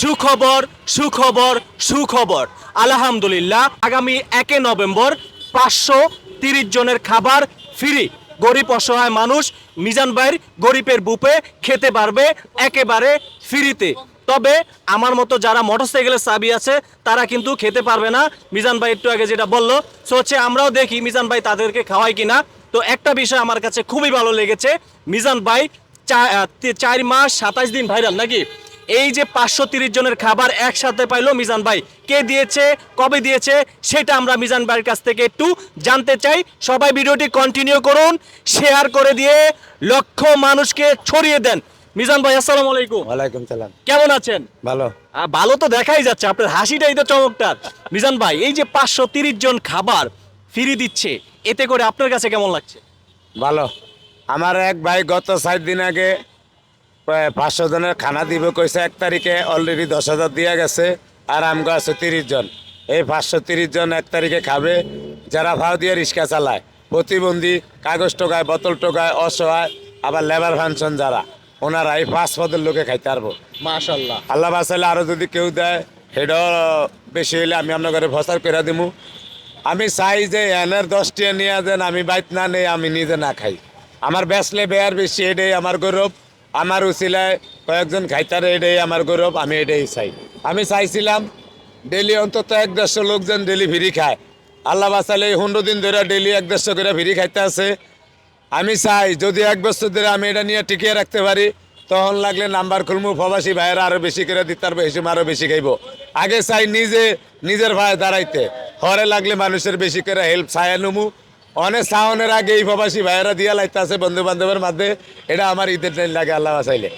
সুখবর সুখবর সুখবর। আলহামদুলিল্লাহ, আগামী একে নভেম্বর পাঁচশো তিরিশ জনের খাবার ফ্রি। গরিব অসহায় মানুষ মিজান ভাইয়ের গরিবের বুপে খেতে পারবে একেবারে ফ্রিতে। তবে আমার মতো যারা মোটরসাইকেলের চাবি আছে, তারা কিন্তু খেতে পারবে না। মিজান ভাই একটু আগে যেটা বলল, সো হচ্ছে আমরাও দেখি মিজান ভাই তাদেরকে খাওয়াই কিনা। তো একটা বিষয় আমার কাছে খুবই ভালো লেগেছে, মিজান ভাই চার মাস সাতাশ দিন ভাইরাল নাকি? এই যে পাঁচশো তিরিশ জনের খাবার একসাথে পাইলো মিজান ভাই। কে দিয়েছে কবে দিয়েছে সেটা আমরা মিজান ভাইয়ের কাছ থেকে একটু জানতে চাই। সবাই ভিডিওটি কন্টিনিউ করুন শেয়ার করে দিয়ে লক্ষ মানুষকে ছড়িয়ে দেন। মিজান ভাই আসসালামু আলাইকুম। ওয়ালাইকুম সালাম। কেমন আছেন? ভালো। ভালো তো দেখাই যাচ্ছে আপনার হাসিটাই তো চমৎকার মিজান ভাই এই যে পাঁচশো জন খাবার ফিরি দিচ্ছে এতে করে আপনার কাছে কেমন লাগছে? ভালো। আমার এক ভাই গত সাত দিন আগে পাঁচশো জনের খানা দিব কইছে এক তারিখে অলরেডি দশ হাজার দিয়ে গেছে আর আমগো আছে তিরিশ জন। এই পাঁচশো তিরিশ জন এক তারিখে খাবে যারা ভাও দিয়ে রিক্সা চালায় প্রতিবন্ধী কাগজ টোকায় বোতল টোকায় অসহায় আবার লেবার ফাংশন যারা ওনারা এই পাঁচ পদের লোকে খাইতে পারব। মাশাল্লাহ আল্লাহ বাসাইলে আরও যদি কেউ দেয় সেটাও বেশি হইলে আমি আপনার ঘরে ভসার করে দিমু। আমি চাই যে এনের দশটি নিয়ে দেন আমি বাইত না নেই আমি নিজে না খাই। আমার বেসলে বেয়ার বেশি এটাই আমার গৌরব। আমার উচিলায় কয়েকজন খাইতারে এটাই আমার গৌরব, আমি এটাই চাই। আমি চাইছিলাম ডেলি অন্তত এক দেড়শো লোকজন ডেলি ফিরি খায়। আল্লাহ বাসালে পনেরো দিন ধরে ডেলি এক দেড়শো করে ফিরি খাইতে আছে। আমি চাই যদি এক বছর ধরে আমি এটা নিয়ে টিকিয়ে রাখতে পারি, তখন লাগলে নাম্বার খুলমু, প্রবাসী ভাইয়েরা আরও বেশি করে দিতে পারবে, হিসেবে আরও বেশি খাইব। আগে চাই নিজে, নিজের ভাই দাঁড়াইতে। হরে লাগলে মানুষের বেশি করে হেল্প চাই নুমু। অনেক সাউনের আগে এই প্রবাসী ভাইয়েরা দিয়া লাইতে আছে বন্ধু বান্ধবের মধ্যে এটা আমার ঈদের দিন লাগে আল্লাহ চাইলে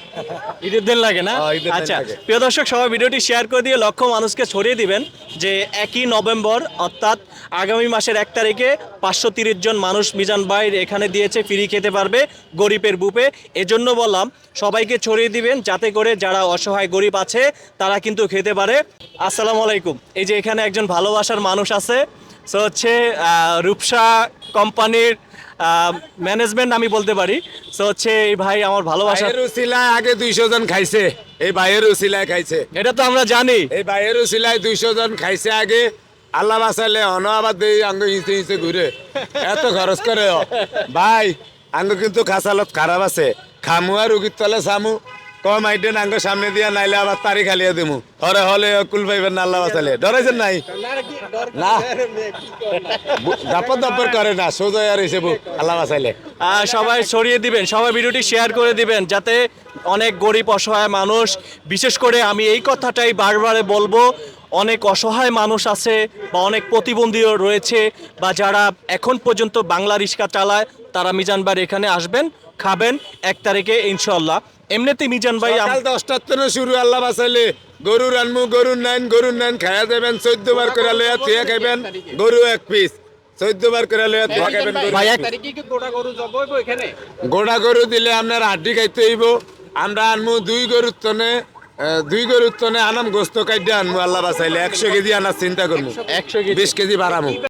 ঈদের দিন লাগে না? হ্যাঁ, আচ্ছা প্রিয় দর্শক সবাই ভিডিওটি শেয়ার করে দিয়ে লক্ষ মানুষকে ছড়িয়ে দিবেন যে একই নভেম্বর অর্থাৎ আগামী মাসের এক তারিখে পাঁচশো তিরিশ জন মানুষ মিজান ভাই এখানে দিয়েছে ফ্রি খেতে পারবে গরিবের বুপে এজন্য বললাম সবাইকে ছড়িয়ে দিবেন যাতে করে যারা অসহায় গরিব আছে তারা কিন্তু খেতে পারে। আসসালামু আলাইকুম। এই যে এখানে একজন ভালোবাসার মানুষ আছে সো হচ্ছে রূপসা কোম্পানির ম্যানেজমেন্ট আমি বলতে পারি। সো হচ্ছে এই ভাই আমার ভালোবাসা উসিলায় আগে দুইশো জন খাইছে। এই ভাইয়ের উসিলায় খাইছে। এটা তো আমরা জানি। এই ভাইয়ের উসিলায় দুইশো জন খাইছে আগে। আল্লাহ বাসাইলে অন আবার দেই আঙ্গ ইঁচে ইঁচে ঘুরে। এত খরচ করে ভাই আঙ্গ কিন্তু খাসালত খারাপ আছে। খামু আর রুগীর তলে সামু। কম আইটেন আঙ্গ সামনে দিয়া, নাইলে আবার তারি খালিয়ে দিমু। হরে হলে কুল পাইবেন না, আল্লাহ বাসাইলে ডরাইছেন নাই? না। দাপর দাপর করে না, সোজা আর এসে আল্লাহ বাসাইলে সবাই ছড়িয়ে দিবেন, সবাই ভিডিওটি শেয়ার করে দিবেন, যাতে অনেক গরিব অসহায় মানুষ, বিশেষ করে আমি এই কথাটাই বারবারে বলব, অনেক অসহায় মানুষ আছে বা অনেক প্রতিবন্ধীও রয়েছে, বা যারা এখন পর্যন্ত বাংলা রিক্সা চালায়, তারা মিজানবার এখানে আসবেন, খাবেন, এক তারিখে ইনশাল্লাহ এমনিতে মিজান ভাই সকাল দশটার থেকে শুরু আল্লাহ বাসাইলে গরু রানমু গরুর নাইন গরুর নাইন খাইয়া দেবেন চোদ্দ বার করে লইয়া থুয়া খাইবেন গরু এক পিস চোদ্দ বার করে লইয়া থুয়া খাইবেন গরু। গোড়া গরু দিলে আপনার হাড্ডি খাইতে হইব। আমরা আনমু দুই গরুর তনে দুই গরুর তনে আনাম গোস্ত কাইডে আনমু আল্লাহ বাসাইলে একশো কেজি আনার চিন্তা করব একশো কেজি। বিশ কেজি বাড়ামু।